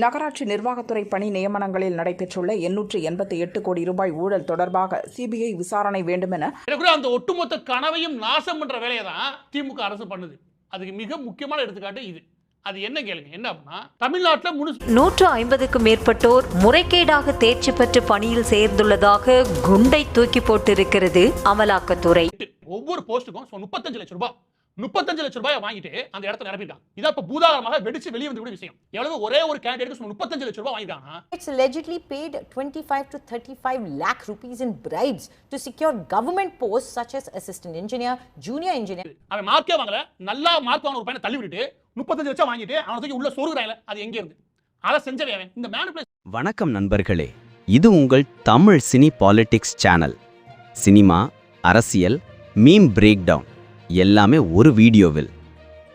நகராட்சி நிர்வாகத்துறை பணி நியமனங்களில் நடைபெற்றுள்ள எண்ணூற்று எண்பத்தி எட்டு கோடி ரூபாய் ஊழல் தொடர்பாக சிபிஐ விசாரணை வேண்டுமென எனக்குள்ள அந்த ஒட்டுமொத்த கனவையும் நாசம் பண்ற வேலையை தான் திமுக அரசு பண்ணுது. அதுக்கு மிக முக்கியமான எடுத்துக்காட்டு இது. அது என்ன கேளுங்க. என்ன அப்படின்னா தமிழ்நாட்டில் முழு நூற்று ஐம்பதுக்கும் மேற்பட்டோர் முறைகேடாக தேர்ச்சி பெற்று பணியில் சேர்ந்துள்ளதாக குண்டை தூக்கி போட்டிருக்கிறது அமலாக்கத்துறை. ஒவ்வொரு போஸ்ட்டுக்கும் முப்பத்தஞ்சு லட்சம் ரூபாய். முப்பத்தஞ்சு லட்சம் ரூபாயை வாங்கிட்டு அந்த இடத்த நிரப்பிட்டான். இதான் இப்ப பூதாகரமாக வெடிச்சு வெளியே வந்து கூட விஷயம். எவ்வளவு ஒரே ஒரு கேண்டிடேட் முப்பத்தஞ்சு லட்சம் ரூபாய் வாங்கிட்டாங்கன்னா It's allegedly paid 25 to 35 lakh rupees in bribes to secure government posts such as assistant engineer, junior engineer, அவன் மார்க்கே வாங்கல நல்லா மார்க் வாங்கின ஒரு பையனை தள்ளி விட்டுட்டு முப்பத்தஞ்சு லட்சம் வாங்கிட்டு அவனை தூக்கி உள்ள சொருகிறாயில அது எங்க இருந்து? அதை செஞ்சவே அவன். இந்த மேனிபுலேஷன் வணக்கம் நண்பர்களே இது உங்கள் Tamil cine politics channel cinema அரசியல் மீம் பிரேக் டவுன் எல்லாமே ஒரு வீடியோவில்.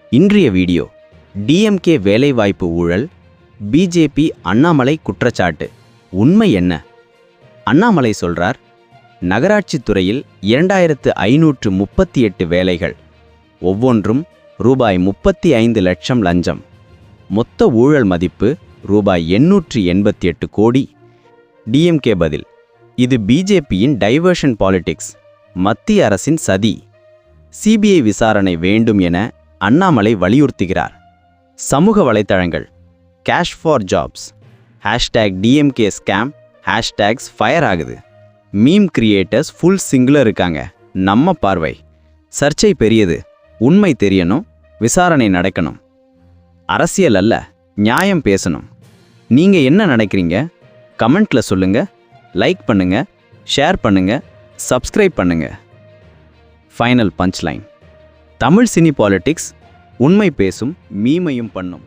இன்றைய வீடியோ டிஎம்கே வேலைவாய்ப்பு ஊழல் பிஜேபி அண்ணாமலை குற்றச்சாட்டு. உண்மை என்ன? அண்ணாமலை சொல்றார் நகராட்சி துறையில் இரண்டாயிரத்து ஐநூற்று முப்பத்தி எட்டு வேலைகள் ஒவ்வொன்றும் ரூபாய் முப்பத்தி ஐந்து லட்சம் லஞ்சம். மொத்த ஊழல் மதிப்பு ரூபாய் எண்ணூற்று எண்பத்தி எட்டு கோடி. டிஎம்கே பதில் இது பிஜேபியின் டைவர்ஷன் பாலிடிக்ஸ் மத்திய அரசின் சதி. சிபிஐ விசாரணை வேண்டும் என அண்ணாமலை வலியுறுத்துகிறார். சமூக வலைத்தளங்கள் cash for jobs hashtag DMK scam hashtags fire ஆகுது. மீம் கிரியேட்டர்ஸ் ஃபுல் சிங்கில் இருக்காங்க. நம்ம பார்வை. சர்ச்சை பெரியது. உண்மை தெரியணும். விசாரணை நடக்கணும். அரசியல் அல்ல நியாயம் பேசணும். நீங்கள் என்ன நினைக்கிறீங்க? கமெண்ட்டில் சொல்லுங்கள் லைக் பண்ணுங்கள் ஷேர் பண்ணுங்கள் சப்ஸ்கிரைப் பண்ணுங்கள் final punch line Tamil cine politics உண்மை பேசும் மீமையும் பண்ணும்.